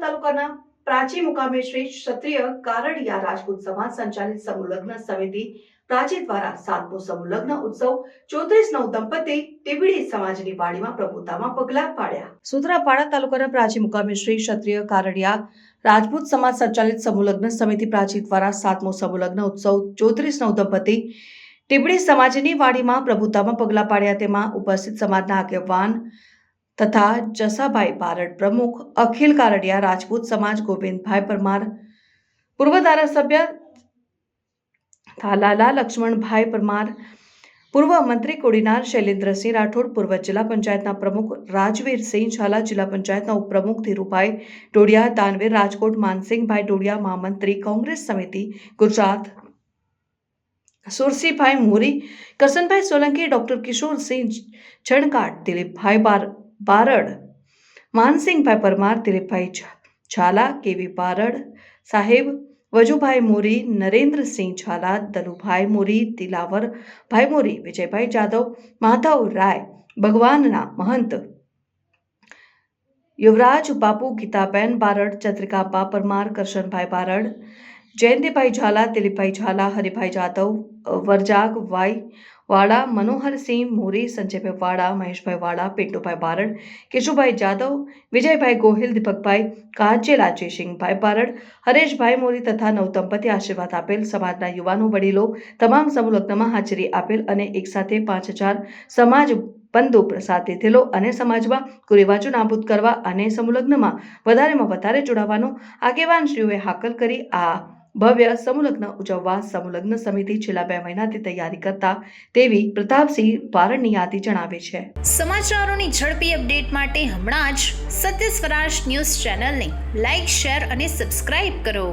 તાલુકાના પ્રાચી મુકામે શ્રી ક્ષત્રિય કારડિયા રાજપૂત સમાજ સંચાલિત સમૂહ સમિતિ પ્રાચી દ્વારા સાતમો સમૂહ ઉત્સવ ચોત્રીસ નવ દંપતી ટીબડી સમાજની વાડીમાં પ્રભુતામાં પગલાં પાડ્યા. સુત્રાપાડા તાલુકાના પ્રાચી મુકામે શ્રી ક્ષત્રિય કારડિયા રાજપૂત સમાજ સંચાલિત સમુલગ્ન સમિતિ પ્રાચી દ્વારા સાતમો સમુલગ્ન ઉત્સવ ચોત્રીસ નવ દંપતી ટીબડી સમાજની વાડીમાં પ્રભુતામાં પગલાં પાડ્યા. તેમાં ઉપસ્થિત સમાજના આગેવાન તથા જસાભાઈ બારડ પ્રમુખ અખિલ કારડિયા રાજપૂત સમાજ ગોવિંદભાઈ પરમાર પૂર્વ ધારાસભ્ય થાલાલા લક્ષ્મણભાઈ પરમાર પૂર્વ મંત્રી કોડીનાર શૈલેન્દ્રસિંહ રાઠોડ પૂર્વ જિલ્લા પંચાયતના પ્રમુખ રાજવીરસિંહ ઝાલા જિલ્લા પંચાયતના ઉપપ્રમુખ ધીરુભાઈ ડોડિયા દાનવીર રાજકોટ માનસિંહભાઈ ડોડિયા મહામંત્રી કોંગ્રેસ સમિતિ ગુજરાત સુરસીભાઈ મોરી કરસનભાઈ સોલંકી ડોક્ટર કિશોરસિંહ છણકાટ દિલીપભાઈ બાર બારડ માનસિંહભાઈ પરમાર, દિલીપભાઈ ઝાલા, કેવી પારડ. સાહેબ, વજુભાઈ મોરી, નરેન્દ્રસિંહ ઝાલા, દલુભાઈ મોરી, દિલાવર ભાઈ મોરી, વિજયભાઈ જાદવ, માધવ રાય, ભગવાનના મહંત. યુવરાજ બાપુ, ગીતાબેન બારડ ચંદ્રિકાબા પરમાર, કરશનભાઈ બારડ જયંતિભાઈ ઝાલા, દિલીપભાઈ ઝાલા, હરિભાઈ જાદવ વરજાગ વાઈ વાડા મનોહરસિંહ મોરી, સંજયભાઈ વાડા મહેશભાઈ વાડા પિન્ટુભાઈ બારડ, કેશુભાઈ જાદવ, વિજયભાઈ ગોહિલ, દીપકભાઈ કાચેલા, જયસિંહભાઈ બારડ, હરેશભાઈ મોરી તથા નવદંપતિ આશીર્વાદ આપેલ સમાજના યુવાનો વડીલો, તમામ સમૂહ લગ્નમાં હાજરી આપેલ અને એકસાથે પાંચ હજાર સમાજ બંધુ પ્રસાદ લીધેલો અને સમાજમાં કુરિવાજો નાબૂદ કરવા અને સમૂહ લગ્નમાં વધારેમાં વધારે જોડાવાનો આગેવાન શ્રીઓએ હાકલ કરી આ ભવ્ય સમુલગ્ન ઉજવવા સમુલગ્ન સમિતિ છેલ્લા બે મહિનાથી તૈયારી કરતા તેવી પ્રતાપસિંહ ભારણની યાદી જણાવે છે. સમાચારોની ઝડપી અપડેટ માટે હમણાં જ સત્ય સ્વરાજ ન્યૂઝ ચેનલને લાઇક શેર અને સબસ્ક્રાઇબ કરો.